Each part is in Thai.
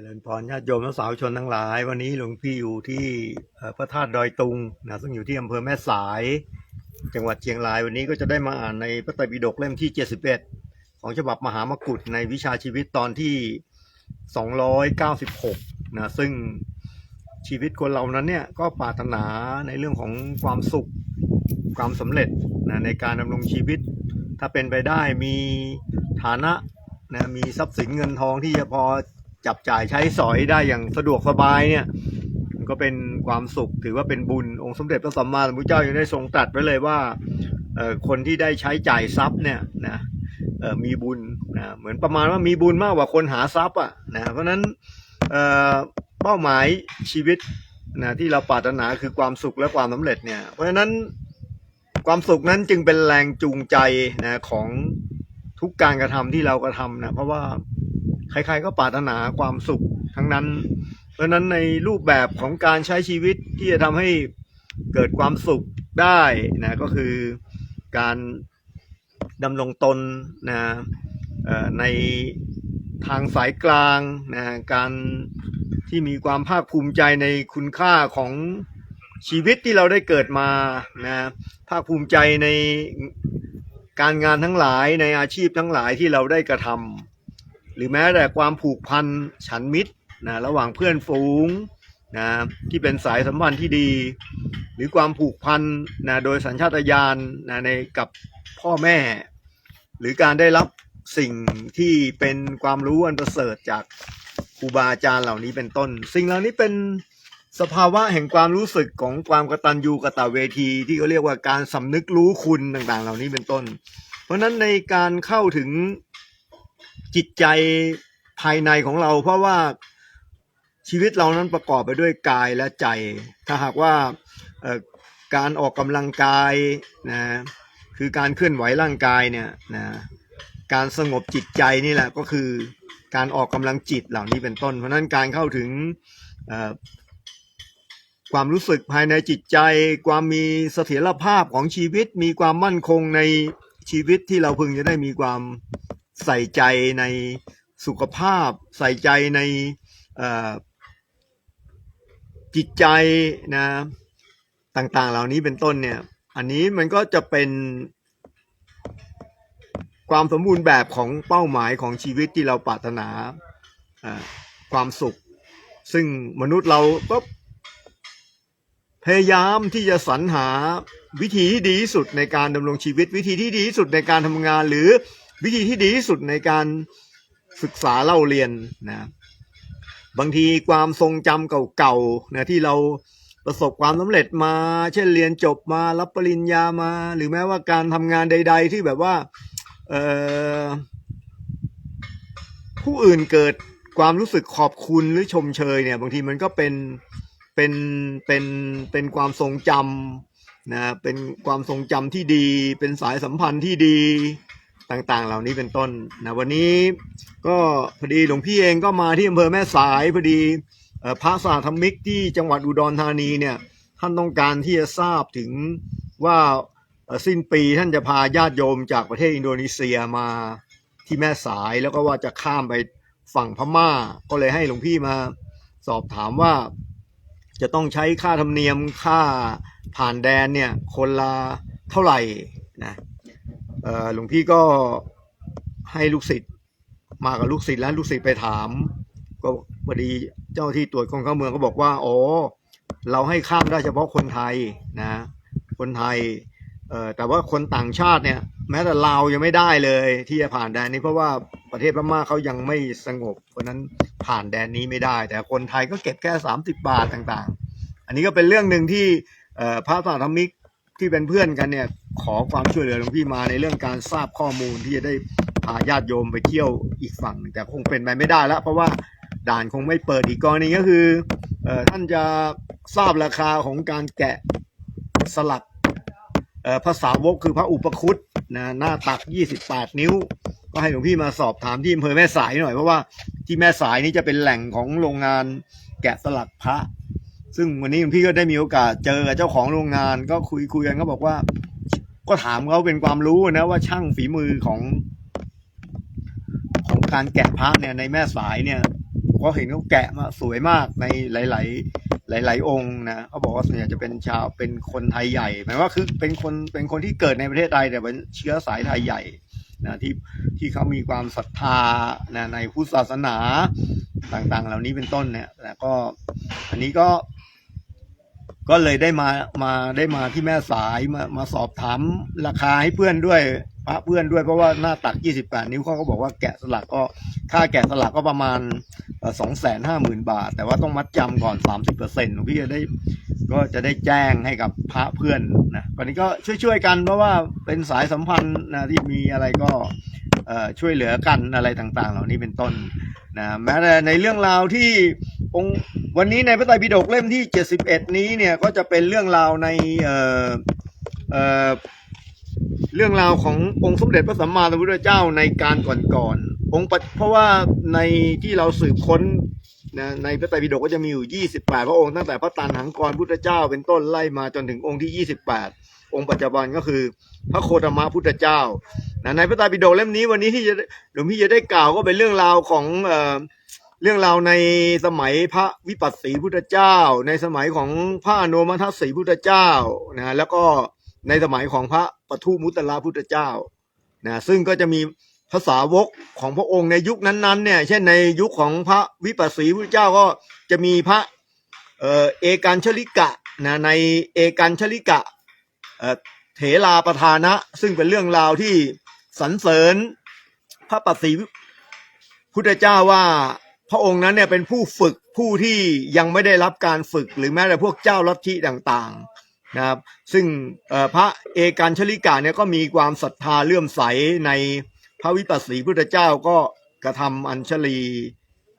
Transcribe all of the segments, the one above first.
จริญพรญาติโยมและสาวชนทั้งหลาย วันนี้หลวงพี่อยู่ที่พระธาตุดอยตุงนะซึ่งอยู่ที่อำเภอแม่สาย จังหวัดเชียงรายวันนี้ก็จะได้มาอ่านในพระไตรปิฎกเล่มที่ 71 ของฉบับมหามกุฏในวิชาชีวิตตอนที่ 296นะซึ่งชีวิตคนเรานั้นเนี่ยก็ปรารถนาในเรื่องของความสุขความสำเร็จนะในการดำรงชีวิต ถ้าเป็นไปได้มีฐานะนะมีทรัพย์สินเงินทองที่จะพอ จับจ่ายใช้สอยได้อย่างสะดวกสบายเนี่ยมันก็เป็นความสุขถือว่าเป็นบุญองค์สมเด็จพระสัมมาสัมพุทธเจ้ายังได้ทรงตรัสไว้เลยว่าคนที่ได้ใช้จ่ายทรัพย์เนี่ยนะมีบุญนะเหมือนประมาณว่ามีบุญมากกว่าคนหาทรัพย์อะนะเพราะฉะนั้นเเป้าหมายชีวิตนะที่เราปรารถนาคือความสุขและความสำเร็จเนี่ยเพราะฉะนั้นความสุขนั้นจึงเป็นแรงจูงใจนะของทุกการกระทำที่เรากระทำนะเพราะว่า ใครๆก็ปรารถนาความสุขทั้งนั้น เพราะนั้นในรูปแบบของการใช้ชีวิตที่จะทำให้เกิดความสุขได้นะก็คือการดำรงตนนะในทางสายกลางนะการที่มีความภาคภูมิใจในคุณค่าของชีวิตที่เราได้เกิดมานะภาคภูมิใจในการงานทั้งหลายในอาชีพทั้งหลายที่เราได้กระทำ หรือแม้แต่ความผูกพันฉันมิตรนะระหว่างเพื่อนฝูงนะที่เป็นสายสัมพันธ์ที่ดี หรือความผูกพันนะโดยสัญชาตญาณนะในกับพ่อแม่ หรือการได้รับสิ่งที่เป็นความรู้อันประเสริฐจากครูบาอาจารย์เหล่านี้เป็นต้น สิ่งเหล่านี้เป็นสภาวะแห่งความรู้สึกของความกตัญญูกตเวที ที่เขาเรียกว่าการสำนึกรู้คุณต่างๆ เหล่านี้เป็นต้น เพราะฉะนั้นในการเข้าถึง จิตใจภายในของเรา เพราะว่าชีวิตเรานั้นประกอบไปด้วยกายและใจ ถ้าหากว่าการออกกำลังกายนะคือการเคลื่อนไหวร่างกายเนี่ยนะการสงบจิตใจนี่แหละก็คือการออกกำลังจิตเหล่านี้เป็นต้น เพราะนั้นการเข้าถึงความรู้สึกภายในจิตใจ ความมีเสถียรภาพของชีวิต มีความมั่นคงในชีวิตที่เราพึงจะได้มีความ ใส่ใจในสุขภาพ ใส่ใจในจิตใจนะต่างๆ เหล่านี้เป็นต้นเนี่ย อันนี้มันก็จะเป็นความสมบูรณ์แบบของเป้าหมายของชีวิตที่เราปรารถนาความสุข ซึ่งมนุษย์เราก็พยายามที่จะสรรหาวิธีที่ดีที่สุดในการดำรงชีวิตวิธีที่ดีที่สุดในการทำงานหรือ วิธีที่ดีที่สุดในการศึกษาเล่าเรียนนะบางทีความทรงจำเก่าๆนะที่เราประสบความสำเร็จมา เช่นเรียนจบมารับปริญญามา หรือแม้ว่าการทำงานใด ๆ ที่แบบว่าเอผู้อื่นเกิดความรู้สึกขอบคุณหรือชมเชยเนี่ย บางทีมันก็เป็นเป็นเป็นเป็นความทรงจำนะเป็นความทรงจำที่ดี เป็นสายสัมพันธ์ที่ดี ต่างๆ เหล่านี้เป็นต้นนะวันนี้ก็พอดีหลวงพี่เองก็มาที่อำเภอแม่สายพอดีพระสาธมิกที่จังหวัดอุดรธานีเนี่ยท่านต้องการที่จะทราบถึงว่าสิ้นปีท่านจะพาญาติโยมจากประเทศอินโดนีเซียมาที่แม่สายแล้วก็ว่าจะข้ามไปฝั่งพม่า ก็เลยให้หลวงพี่มาสอบถามว่าจะต้องใช้ค่าธรรมเนียมค่าผ่านแดนเนี่ยคนละเท่าไหร่นะ หลวงพี่ก็ให้ลูกศิษย์มากับลูกศิษย์แล้วลูกศิษย์ไปถาม ก็พอดีเจ้าที่ตรวจคนเข้าเมืองก็บอกว่าอ๋อเราให้ข้ามได้เฉพาะคนไทยนะคนไทยแต่ว่าคนต่างชาติเนี่ย แม้แต่ลาวยังไม่ได้เลยที่จะผ่านแดนนี้เพราะว่าประเทศพม่าเขายังไม่สงบ เพราะนั้นผ่านแดนนี้ไม่ได้ แต่คนไทยก็เก็บแค่สามสิบบาทต่างๆ อันนี้ก็เป็นเรื่องหนึ่งที่พระสาธมิก ที่เป็นเพื่อนกันเนี่ย ขอความช่วยเหลือหลวงพี่มาในเรื่องการทราบข้อมูลที่จะได้พาญาติโยมไปเที่ยวอีกฝั่งหนึ่งแต่คงเป็นไปไม่ได้แล้วเพราะว่าด่านคงไม่เปิดอีกกรณีก็คือเออท่านจะทราบราคาของการแกะสลักเออภาษาวกคือพระอุปคุตนะหน้าตัก 28 นิ้ว ก็ให้หลวงพี่มาสอบถามที่อำเภอแม่สายหน่อยเพราะว่าที่แม่สายนี่จะเป็นแหล่งของโรงงานแกะสลักพระ ซึ่งวันนี้พี่ก็ได้มีโอกาสเจอกับเจ้าของโรงงาน ก็คุยคุยกันก็บอกว่า ก็ถามเขาเป็นความรู้นะว่าช่างฝีมือของ ของการแกะพระเนี่ยในแม่สายเนี่ยเพราะเห็นเขาแกะมาสวยมากในหลาย ๆหลาย ๆ องค์นะเขาบอกว่าส่วนใหญ่จะเป็นชาวเป็นคนไทยใหญ่หมายว่าคือเป็นคนเป็นคนที่เกิดในประเทศไทยแต่เป็นเชื้อสายไทยใหญ่นะที่ที่เขามีความศรัทธานะในพุทธศาสนาต่าง ๆ เหล่านี้เป็นต้นเนี่ยแต่ก็อันนี้ก็ ก็เลยได้มามาได้มาที่แม่สายมามาสอบถามราคาให้เพื่อนด้วยพระเพื่อนด้วยเพราะว่าหน้าตัก 28 นิ้วเขาก็บอกว่าแกะสลักก็ค่าแกะสลักก็ประมาณสองแสนห้าหมื่นบาท แต่ว่าต้องมัดจำก่อน 30เปอร์เซ็นต์พี่จะได้ก็จะได้แจ้งให้กับพระเพื่อนนะตอนนี้ก็ช่วยๆกันเพราะว่าเป็นสายสัมพันธ์นะที่มีอะไรก็ช่วยเหลือกันอะไรต่างๆ เหล่านี้เป็นต้นนะแม้แต่ในเรื่องราวที่องค์ วันนี้ในพระไตรปิฎกเล่มที่ 71 นี้เนี่ยก็จะเป็นเรื่องราวในเอ่อเอ่อเรื่องราวขององค์สมเด็จพระสัมมาสัมพุทธเจ้าในการก่อนๆองค์เพราะว่าในที่เราสืบค้นนะในพระไตรปิฎกก็จะมีอยู่ 28 พระองค์ตั้งแต่พระตันหังกรพุทธเจ้า เป็นต้นไล่มาจนถึงองค์ที่ 28 องค์ปัจจุบันก็คือพระโคตมะพุทธเจ้านะในพระไตรปิฎกเล่มนี้วันนี้ที่จะหลวงพี่จะได้กล่าวก็เป็นเรื่องราวของเอ่อ เรื่องราวในสมัยพระวิปัสสีพุทธเจ้า ในสมัยของพระอนุมัติสีพุทธเจ้านะแล้วก็ในสมัยของพระปทุมุตตลาพุทธเจ้านะซึ่งก็จะมีภาษาวกของพระองค์ในยุคนั้นๆเนี่ยเช่นในยุคของพระวิปัสสีพุทธเจ้าก็จะมีพระเออเอกันชลิกะนะในเอกันชลิกะเออเถราประธานะ ซึ่งเป็นเรื่องราวที่สรรเสริญพระปัสสีพุทธเจ้าว่า พระองค์นั้นเนี่ยเป็นผู้ฝึกผู้ที่ยังไม่ได้รับการฝึกหรือแม้แต่พวกเจ้าลัทธิต่างๆนะครับซึ่งพระเอการชลิกาเนี่ยก็มีความศรัทธาเลื่อมใสในพระวิปัสสีพุทธเจ้าก็กระทำอัญชลี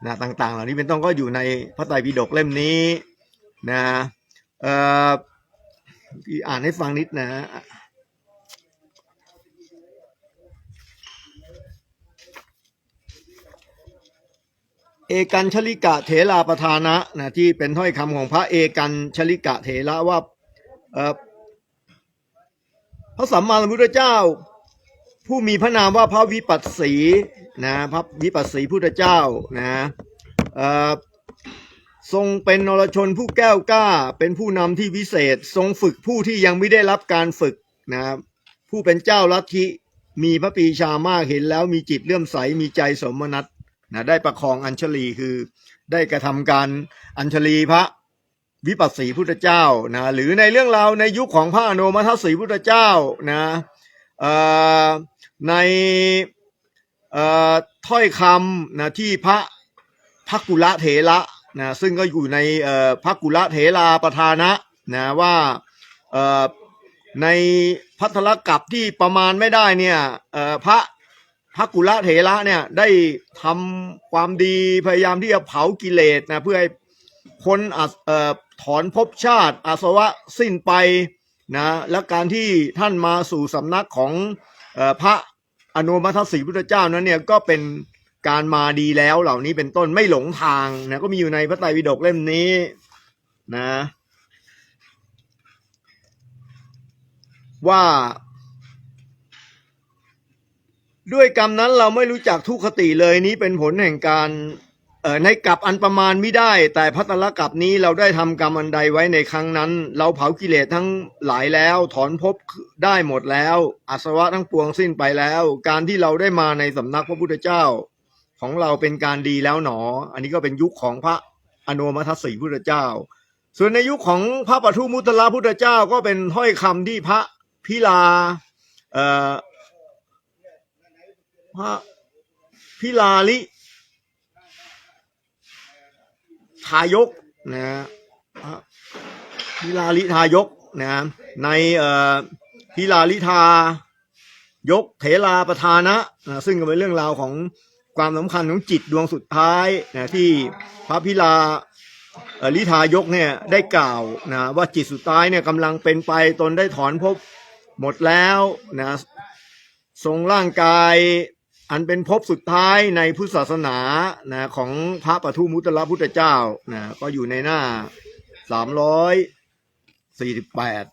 นะต่างๆ เหล่านี้เป็นต้องก็อยู่ในพระไตรปิฎกเล่มนี้นะเอ่ออ่านให้ฟังนิดนะ เอกันชลิกะเถราประธานะนะที่เป็นถ้อยคำของพระเอกันชลิกะเถระว่าพระสัมมาสัมพุทธเจ้า ผู้มีพระนามว่าพระวิปัสสีนะพระวิปัสสีพุทธเจ้านะทรงเป็นนรชนผู้แก้วกล้า เป็นผู้นำที่วิเศษ ทรงฝึกผู้ที่ยังไม่ได้รับการฝึกนะผู้เป็นเจ้าลัทธิมีพระปีชามากเห็นแล้วมีจิตเลื่อมใสมีใจสมนัต นะได้ประคองอัญชลีคือได้กระทำการอัญชลีพระวิปัสสีพุทธเจ้านะหรือในเรื่องราวในยุคของพระอนุมัติสีพุทธเจ้านะในถ้อยคำนะที่พระพักกุละเถระนะซึ่งก็อยู่ในพักกุละเถราประธานะนะว่าในพัทธลกับที่ประมาณไม่ได้เนี่ยพระ พระกุละเถระเนี่ยได้ทำความดีพยายามที่จะเผากิเลสนะเพื่อให้คนออถอนภพชาติอาสวะสิ้นไปนะและการที่ท่านมาสู่สำนักของอพระอนุมัติสีพุทธเจ้านั้นเนี่ยก็เป็นการมาดีแล้วเหล่านี้เป็นต้นไม่หลงทางนะก็มีอยู่ในพระไตรปิฎกเล่มนี้นะว่า ด้วยกรรมนั้นเราไม่รู้จักทุกขติเลยนี้เป็นผลแห่งการเอ่อในกับอันประมาณไม่ได้ แต่พัตละกับนี้เราได้ทำกรรมอันใดไว้ในครั้งนั้น เราเผากิเลสทั้งหลายแล้ว ถอนภพได้หมดแล้วอาสวะทั้งปวงสิ้นไปแล้ว การที่เราได้มาในสำนักพระพุทธเจ้า ของเราเป็นการดีแล้วหนอ อันนี้ก็เป็นยุคของพระอนุมัติสีพุทธเจ้า ส่วนในยุคของพระปทุมุตตลาพุทธเจ้าก็เป็นถ้อยคำที่พระพิลาเอ่อ พระพิลาลิทายกนะพระพิลาลิทายกนะในเอ่อพิลาลิทายกเถราประธานะนะซึ่งก็เป็นเรื่องราวของความสำคัญของจิตดวงสุดท้ายนะที่พระพิลาลิทายกเนี่ยได้กล่าวนะว่าจิตสุดท้ายเนี่ยกำลังเป็นไปตนได้ถอนภพหมดแล้วนะทรงร่างกาย อันเป็นภพสุดท้ายในพุทธศาสนานะของพระปทุมุตตลพุทธเจ้านะก็อยู่ในหน้าสามร้อยสี่สิบแปด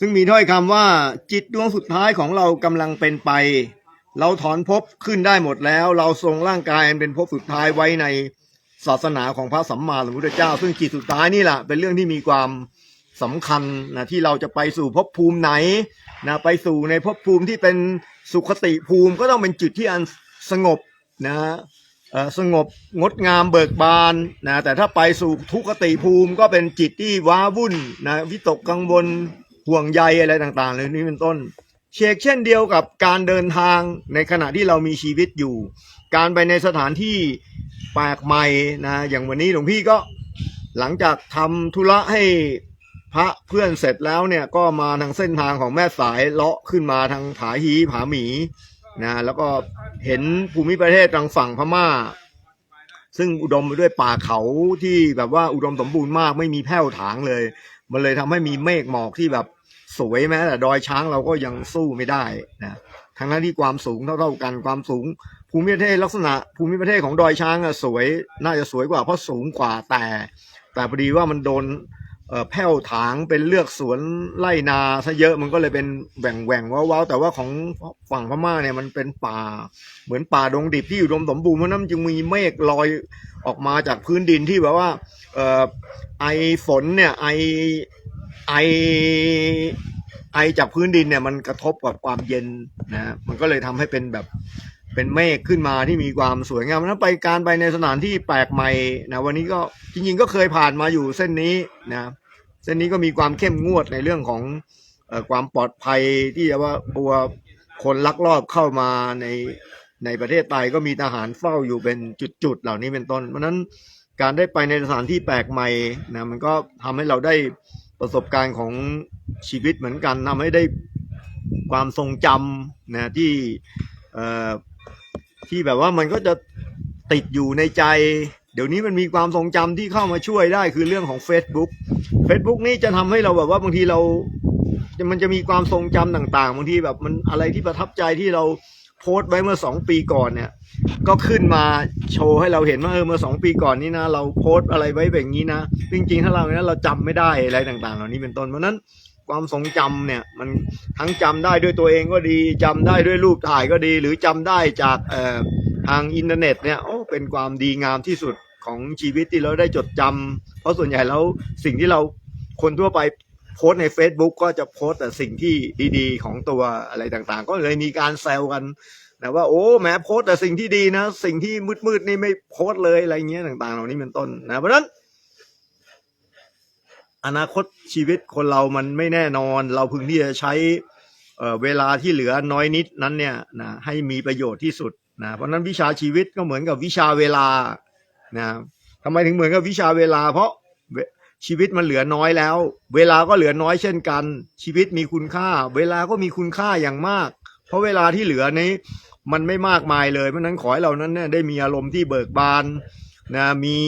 ซึ่งมีถ้อยคำว่าจิตดวงสุดท้ายของเรากำลังเป็นไป เราถอนภพขึ้นได้หมดแล้ว เราทรงร่างกายอันเป็นภพสุดท้ายไว้ในศาสนาของพระสัมมาสัมพุทธเจ้า ซึ่งจิตสุดท้ายนี่แหละเป็นเรื่องที่มีความ สำคัญนะที่เราจะไปสู่ภพภูมิไหนนะไปสู่ในภพภูมิที่เป็นสุขติภูมิก็ต้องเป็นจุดที่อันสงบนะสงบงดงามเบิกบานนะแต่ถ้าไปสู่ทุกขติภูมิก็เป็นจิตที่ว้าวุ่นนะวิตกกังวลห่วงใยอะไรต่างๆเลยนี้เป็นต้น เชกเช่นเดียวกับการเดินทางในขณะที่เรามีชีวิตอยู่ การไปในสถานที่แปลกใหม่นะอย่างวันนี้หลวงพี่ก็หลังจากทำธุระให้ พระเพื่อนเสร็จแล้วเนี่ยก็มาทางเส้นทางของแม่สายเลาะขึ้นมาทางผาฮีผาหมีนะแล้วก็เห็นภูมิประเทศทางฝั่งพม่า ซึ่งอุดมไปด้วยป่าเขาที่แบบว่าอุดมสมบูรณ์มากไม่มีแผ่วถางเลย มันเลยทำให้มีเมฆหมอกที่แบบสวยแม้แต่ดอยช้างเราก็ยังสู้ไม่ได้นะทั้งนั้นที่ความสูงเท่าๆกันความสูง ภูมิประเทศลักษณะ ภูมิประเทศของดอยช้างอะสวยน่าจะสวยกว่าเพราะสูงกว่าแต่ แต่พอดีว่ามันโดน แผ่วถางเป็นเลือกสวนไร่นาซะเยอะมันก็เลยเป็นแหว่งแหว่งว้าวแต่ว่าของฝั่งพม่าเนี่ยมันเป็นป่าเหมือนป่าดงดิบที่อยู่ดมสมบูรณ์เพราะนั้นจึงมีเมฆลอยออกมาจากพื้นดินที่แบบว่าไอฝนเนี่ยไอไอไอจากพื้นดินเนี่ยมันกระทบกับความเย็นนะมันก็เลยทำให้เป็นแบบ เป็นเมฆขึ้นมาที่มีความสวยงามเพราะนั้นไปการไปในสถานที่แปลกใหม่นะวันนี้ก็จริงๆก็เคยผ่านมาอยู่เส้นนี้นะเส้นนี้ก็มีความเข้มงวดในเรื่องของออความปลอดภัยที่จะว่ากลัวคนลักลอบเข้ามาในในประเทศไทยก็มีทหารเฝ้าอยู่เป็นจุดๆเหล่านี้เป็นต้นเพราะฉะนั้นการได้ไปในสถานที่แปลกใหม่นะมันก็ทำให้เราได้ประสบการณ์ของชีวิตเหมือนกันทำให้ได้ความทรงจำนะที่เอ่อ ที่แบบว่ามันก็จะติดอยู่ในใจ เดี๋ยวนี้มันมีความทรงจำที่เข้ามาช่วยได้คือเรื่องของ Facebook Facebook นี่จะทำให้เราแบบว่าบางทีเรา มันจะมีความทรงจำต่างๆบางทีแบบมันอะไรที่ประทับใจที่เราโพสต์ไว้เมื่อสองปีก่อนเนี่ย ก็ขึ้นมาโชว์ให้เราเห็นว่าเออเมื่อสองปีก่อนนี่นะ เราโพสต์อะไรไว้แบบนี้นะ จริงๆ ถ้าเราเนี่ยเราจำไม่ได้อะไรต่างๆ เหล่านี้เป็นต้นเพราะนั้น ความทรงจำเนี่ย มันทั้งจำได้ด้วยตัวเองก็ดีจำได้ด้วยรูปถ่ายก็ดี หรือจำได้จากเอ่อทางอินเทอร์เน็ตเนี่ยโอ้เป็นความดีงามที่สุดของชีวิตที่เราได้จดจำเพราะส่วนใหญ่แล้วสิ่งที่เราคนทั่วไปโพสใน Facebook ก็จะโพสแต่สิ่งที่ดีๆ ของตัวอะไรต่างๆ ก็เลยมีการแซวกันนะว่าโอ้แหม้โพสแต่สิ่งที่ดีนะ สิ่งที่มืดๆนี่ไม่โพสเลยอะไรเงี้ยต่างๆ เหล่านี้เป็นต้นนะเพราะฉะนั้น อนาคตชีวิตคนเรามันไม่แน่นอน เราพึงที่จะใช้เวลาที่เหลือน้อยนิดนั้นเนี่ยนะให้มีประโยชน์ที่สุดนะเพราะนั้นวิชาชีวิตก็เหมือนกับวิชาเวลานะทำไมถึงเหมือนกับวิชาเวลา เพราะชีวิตมันเหลือน้อยแล้ว เวลาก็เหลือน้อยเช่นกัน ชีวิตมีคุณค่า เวลาก็มีคุณค่าอย่างมาก เพราะเวลาที่เหลือนี้มันไม่มากมายเลยเพราะนั้นขอให้เรานั้นเนี่ยได้มีอารมณ์ที่เบิกบานนะมี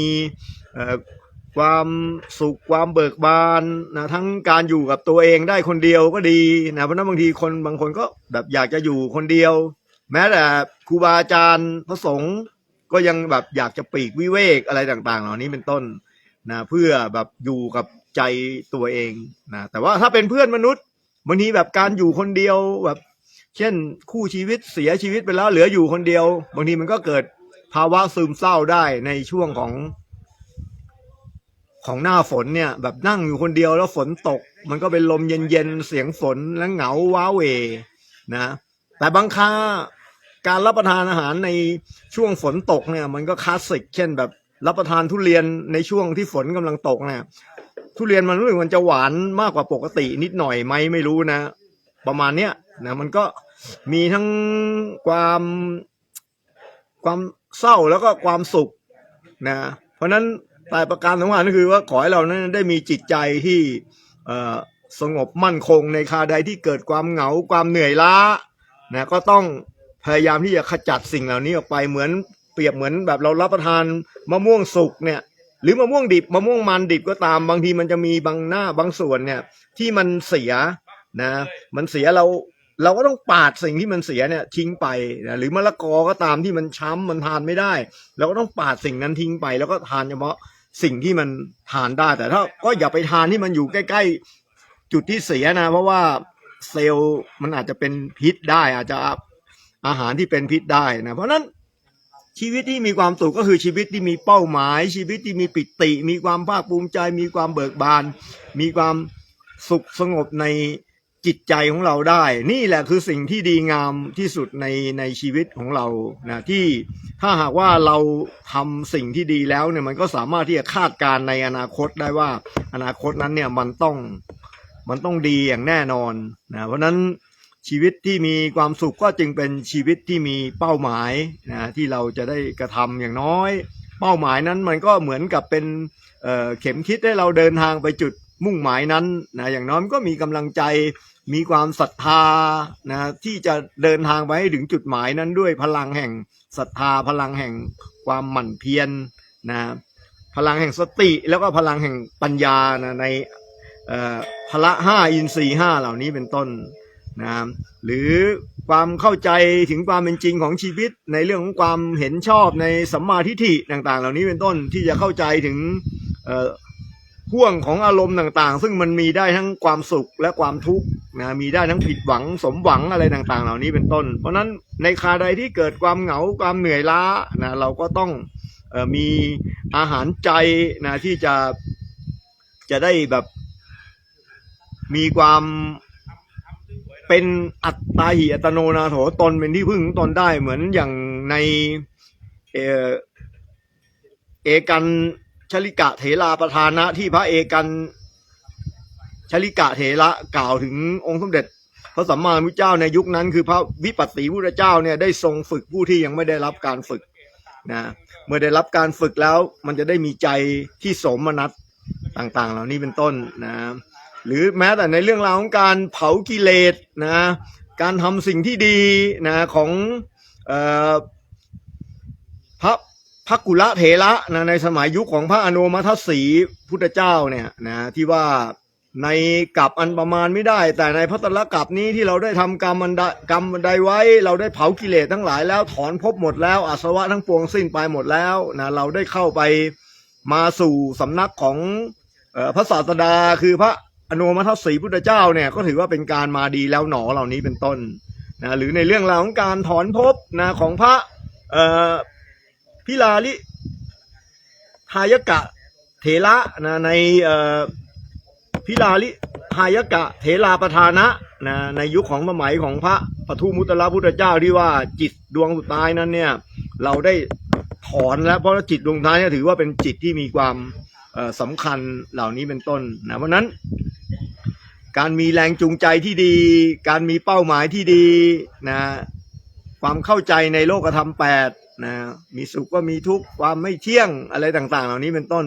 ความสุขความเบิกบานนะทั้งการอยู่กับตัวเองได้คนเดียวก็ดีนะเพราะนั้นบางทีคนบางคนก็แบบอยากจะอยู่คนเดียว แม้แต่ครูบาอาจารย์พระสงฆ์ก็ยังแบบอยากจะปีกวิเวกอะไรต่างๆ เหล่านี้เป็นต้นนะเพื่อแบบอยู่กับใจตัวเองนะแต่ว่าถ้าเป็นเพื่อนมนุษย์บางทีแบบการอยู่คนเดียวแบบ เช่นคู่ชีวิตเสียชีวิตไปแล้วเหลืออยู่คนเดียว บางทีมันก็เกิดภาวะซึมเศร้าได้ในช่วงของ ของหน้าฝนเนี่ย แบบนั่งอยู่คนเดียวแล้วฝนตก มันก็เป็นลมเย็นๆเสียงฝนแล้วเหงาว้าเวนะ แต่บางคราการรับประทานอาหารในช่วงฝนตกเนี่ย มันก็คลาสสิก เช่นแบบรับประทานทุเรียนในช่วงที่ฝนกำลังตกเนี่ยทุเรียนมันรู้สึกมันจะหวานมากกว่าปกตินิดหน่อยไหมไม่รู้นะ ประมาณเนี้ยนะมันก็มีทั้งความความเศร้าแล้วก็ความสุขนะ เพราะฉะนั้น แต่ประการสำคัญก็คือว่าขอให้เรานั้นได้มีจิตใจที่สงบมั่นคงในคาใดที่เกิดความเหงาความเหนื่อยล้านะก็ต้องพยายามที่จะขจัดสิ่งเหล่านี้ออกไปเหมือนเปรียบเหมือนแบบเรารับประทานมะม่วงสุกเนี่ยหรือมะม่วงดิบมะม่วงมันดิบก็ตามบางทีมันจะมีบางหน้าบางส่วนเนี่ยที่มันเสียนะมันเสียเราเราก็ต้องปาดสิ่งที่มันเสียเนี่ยทิ้งไปนะหรือมะละกอก็ตามที่มันช้ำมันทานไม่ได้เราก็ต้องปาดสิ่งนั้นทิ้งไป แล้วก็ทานเฉพาะ สิ่งที่มันทานได้ แต่ถ้าก็อย่าไปทานที่มันอยู่ใกล้ ๆ จุดที่เสียนะ เพราะว่าเซลล์มันอาจจะเป็นพิษได้ อาจจะอาหารที่เป็นพิษได้นะ เพราะนั้นชีวิตที่มีความสุขก็คือชีวิตที่มีเป้าหมาย ชีวิตที่มีปิติ มีความภาคภูมิใจ มีความเบิกบาน มีความสุขสงบใน จิตใจของเราได้ นี่แหละคือสิ่งที่ดีงามที่สุดในในชีวิตของเรานะที่ถ้าหากว่าเราทำสิ่งที่ดีแล้วเนี่ยมันก็สามารถที่จะคาดการในอนาคตได้ว่า อนาคตนั้นเนี่ยมันต้องมันต้องดีอย่างแน่นอนนะเพราะนั้นชีวิตที่มีความสุขก็จึงเป็นชีวิตที่มีเป้าหมายนะที่เราจะได้กระทำอย่างน้อย เป้าหมายนั้นมันก็เหมือนกับเป็นเเข็มคิดให้เราเดินทางไปจุดมุ่งหมายนั้นนะอย่างน้อยก็มีกำลังใจ มีความศรัทธานะที่จะเดินทางไปให้ถึงจุดหมายนั้นด้วยพลังแห่งศรัทธาพลังแห่งความหมั่นเพียรนะพลังแห่งสติแล้วก็พลังแห่งปัญญานะในพละห้าอินทรีห้าเหล่านี้เป็นต้นนะหรือความเข้าใจถึงความเป็นจริงของชีวิต ในเรื่องของความเห็นชอบในสัมมาทิฏฐิต่าง ๆ เหล่านี้เป็นต้นที่จะเข้าใจถึงห่วงของอารมณ์ต่างๆ ซึ่งมันมีได้ทั้งความสุขและความทุกข์ นะมีได้ทั้งผิดหวังสมหวังอะไรต่างๆ เหล่านี้เป็นต้น เพราะฉะนั้นในคาใดที่เกิดความเหงาความเหนื่อยล้านะเราก็ต้องออมีอาหารใจนะที่จะจะได้แบบมีความเป็นอัตตาหิอัตโนนาโถตนเป็นที่พึ่งของตนได้เหมือนอย่างในเออเอกันชลิกะเถราประธานะที่พระเอกัน ชลิกะเถระกล่าวถึงองค์สมเด็จ พระสัมมาสัมพุทธเจ้าในยุคนั้น คือพระวิปัสสีพุทธเจ้าเนี่ยได้ทรงฝึกผู้ที่ยังไม่ได้รับการฝึกนะเมื่อได้รับการฝึกแล้วมันจะได้มีใจที่สมนัตต่างๆ เหล่านี้เป็นต้นนะหรือแม้แต่ในเรื่องราวของการเผากิเลสนะการทำสิ่งที่ดีนะของออพระพักกุละเถระนะในสมัยยุคของพระอนุมัติสีพุทธเจ้าเนี่ยนะที่ว่า ในกับอันประมาณไม่ได้ แต่ในพัตตลกับนี้ที่เราได้ทำกรรมอันใดกรรมใดไว้ เราได้เผากิเลสทั้งหลายแล้วถอนภพหมดแล้วอาสวะทั้งปวงสิ้นไปหมดแล้วนะเราได้เข้าไปมาสู่สำนักของออพระศาสดาคือพระอนุมัติสีพุทธเจ้าเนี่ยก็ถือว่าเป็นการมาดีแล้วหนอเหล่านี้เป็นต้นนะหรือในเรื่องราวของการถอนภพนะของพระพิลาลิหายกะเถระนะในเอ พิลาลิหายกะเถราประธานะนะในยุคของสมัยของพระปทุมุตระพุทธเจ้าที่ว่าจิตดวงสุดท้ายนั้นเนี่ยเราได้ถอนแล้วเพราะว่าจิตดวงท้ายเนี่ยถือว่าเป็นจิตที่มีความเอ่อสำคัญเหล่านี้เป็นต้นนะเพราะฉะนั้น การมีแรงจูงใจที่ดี การมีเป้าหมายที่ดีนะความเข้าใจในโลกธรรมแปดนะมีสุขก็มีทุกข์ความไม่เที่ยงอะไรต่างๆ เหล่านี้เป็นต้น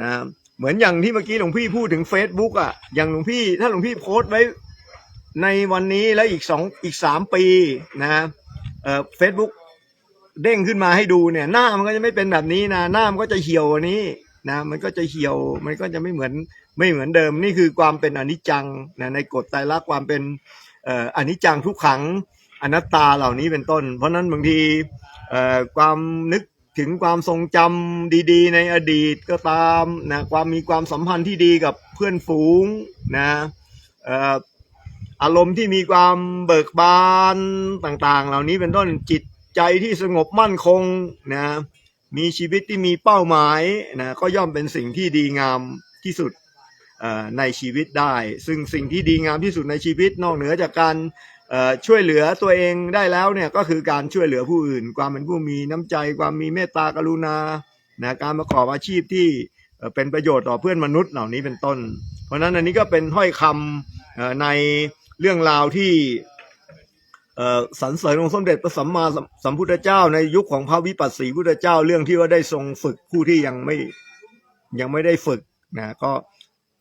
นะ เหมือนอย่างที่เมื่อกี้หลวงพี่พูดถึง Facebook อะ อย่างหลวงพี่ถ้าหลวงพี่โพสต์ไว้ในวันนี้แล้วอีกสองอีกสามปีนะเอ่อเฟซบุ๊กเด้งขึ้นมาให้ดูเนี่ย หน้ามันก็จะไม่เป็นแบบนี้นะ หน้ามันก็จะเหี่ยวนี้นะมันก็จะเหี่ยวมันก็จะไม่เหมือนไม่เหมือนเดิมนี่คือความเป็นอนิจจังนะในกฎไตรลักษณ์ความเป็นเอ่ออนิจจังทุกขังอนัตตาเหล่านี้เป็นต้น เพราะฉะนั้นบางทีเอ่อความนึก ถึงความทรงจำดีๆ ในอดีตก็ตามนะความมีความสัมพันธ์ที่ดีกับเพื่อนฝูงนะอารมณ์ที่มีความเบิกบานต่างๆ เหล่านี้เป็นต้นจิตใจที่สงบมั่นคงนะมีชีวิตที่มีเป้าหมายนะก็ย่อมเป็นสิ่งที่ดีงามที่สุดในชีวิตได้ ซึ่งสิ่งที่ดีงามที่สุดในชีวิตนอกเหนือจากการ ช่วยเหลือตัวเองได้แล้วเนี่ยก็คือการช่วยเหลือผู้อื่น ความเป็นผู้มีน้ำใจ ความมีเมตตากรุณานะการประกอบอาชีพที่เป็นประโยชน์ต่อเพื่อนมนุษย์เหล่านี้เป็นต้น เพราะฉะนั้นอันนี้ก็เป็นถ้อยคำในเรื่องราวที่สรรเสริญองค์สมเด็จพระสัมมาสัมสัมพุทธเจ้า ในยุคของพระวิปัสสีพุทธเจ้าเรื่องที่ว่าได้ทรงฝึกผู้ที่ยังไม่ยังไม่ได้ฝึกนะก็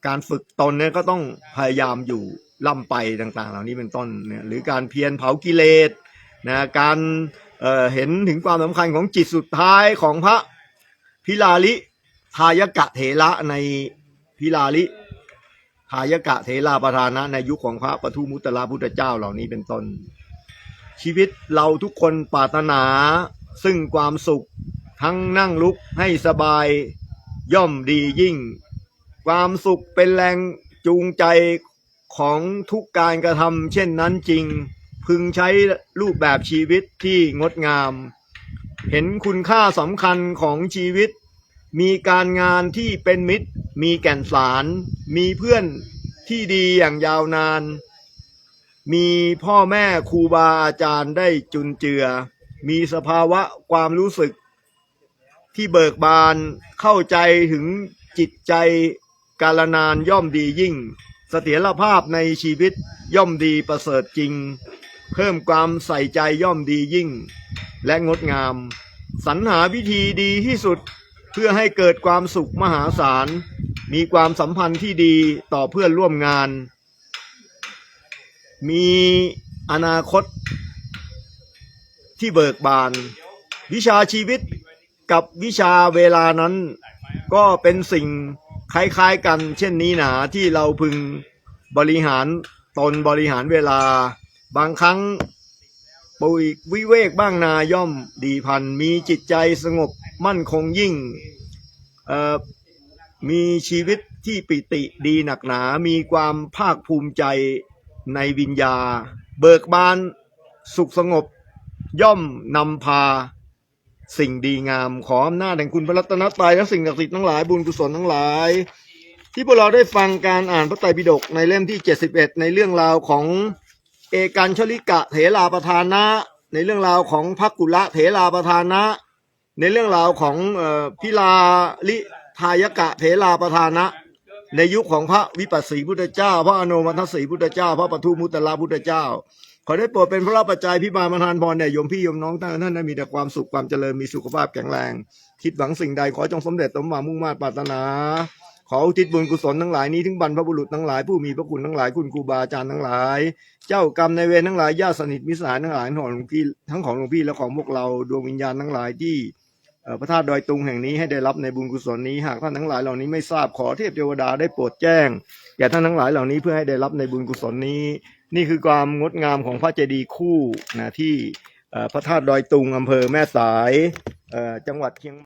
การฝึกตนเนี่ยก็ต้องพยายามอยู่ ล่ำไปต่างๆ เหล่านี้เป็นต้นเนี่ยหรือการเพียรเผากิเลสนะการเเห็นถึงความสำคัญของจิตสุดท้ายของพระพิลาลิทายกะเถระในพิลาลิทายกะเถราประธานะในยุคของพระปทุมุตตระพุทธเจ้าเหล่านี้เป็นต้น ชีวิตเราทุกคนปรารถนาซึ่งความสุขทั้งนั่งลุกให้สบายย่อมดียิ่ง ความสุขเป็นแรงจูงใจ ของทุกการกระทำเช่นนั้นจริง พึงใช้รูปแบบชีวิตที่งดงาม เห็นคุณค่าสำคัญของชีวิต มีการงานที่เป็นมิตร มีแก่นสาร มีเพื่อนที่ดีอย่างยาวนาน มีพ่อแม่ครูบาอาจารย์ได้จุนเจือ มีสภาวะความรู้สึกที่เบิกบานเข้าใจถึงจิตใจกาลนานย่อมดียิ่ง เสถียรภาพในชีวิตย่อมดีประเสริฐจริง เพิ่มความใส่ใจย่อมดียิ่ง และงดงาม สรรหาวิธีดีที่สุดเพื่อให้เกิดความสุขมหาศาล มีความสัมพันธ์ที่ดีต่อเพื่อนร่วมงาน มีอนาคตที่เบิกบาน วิชาชีวิตกับวิชาเวลานั้น ก็เป็นสิ่ง คล้ายๆกัน เช่นนี้หนาที่เราพึงบริหารตนบริหารเวลา บางครั้งปุยวิเวกบ้างนาย่อมดีพันมีจิตใจสงบมั่นคงยิ่งมีชีวิตที่ปิติดีหนักหนา มีความภาคภูมิใจในวิญญา เบิกบานสุขสงบ ย่อมนำพา สิ่งดีงามขออำนาจแห่งคุณพระรัตนตรัยและสิ่งศักดิ์สิทธิ์ทั้งหลายบุญกุศลทั้งหลาย ที่พวกเราได้ฟังการอ่านพระไตรปิฎกในเล่มที่ 71 ในเรื่องราวของเอกันชลิกะเถราประธานะ ในเรื่องราวของพักกุละเถราประธานะ ในเรื่องราวของเอ่อพิลาลิทายกะเถราประธานะ ในยุคของพระวิปัสสีพุทธเจ้า พระอนุมัติสีพุทธเจ้า พระปทุมุตตะพุทธเจ้า ขอได้โปรดเป็นพระราชปัจจัยพิบาลประทานพรแด่โยมพี่โยมน้องท่านท่านได้มีแต่ความสุขความเจริญมีสุขภาพแข็งแรง คิดหวังสิ่งใดขอจงสำเร็จสมหวังมุ่งมา่ปรารถนา ขออุทิศบุญกุศลทั้งหลายนี้ถึงบรรพบุรุษทั้งหลายผู้มีพระคุณทั้งหลายคุณครูบาอาจารย์ทั้งหลาย เจ้ากรรมในเวรทั้งหลายญาติสนิทมิสายทั้งหลายของหลวงพี่ทั้งของหลวงพี่และของพวกเราดวงวิญญาณทั้งหลายที่พระธาตุดอยตุงแห่งนี้ให้ได้รับในบุญกุศลนี้หากท่านทั้งหลายเหล่านี้ไม่ทราบขอเทพเทวดาได้โปรดแจ้งแก่ท่านทั้งหลายเหล่านี้เพื่อให้ได้รับในบุญกุศลนี้ นี่คือความงดงามของพระเจดีย์คู่นะที่พระธาตุดอยตุงอำเภอแม่สายจังหวัดเชียง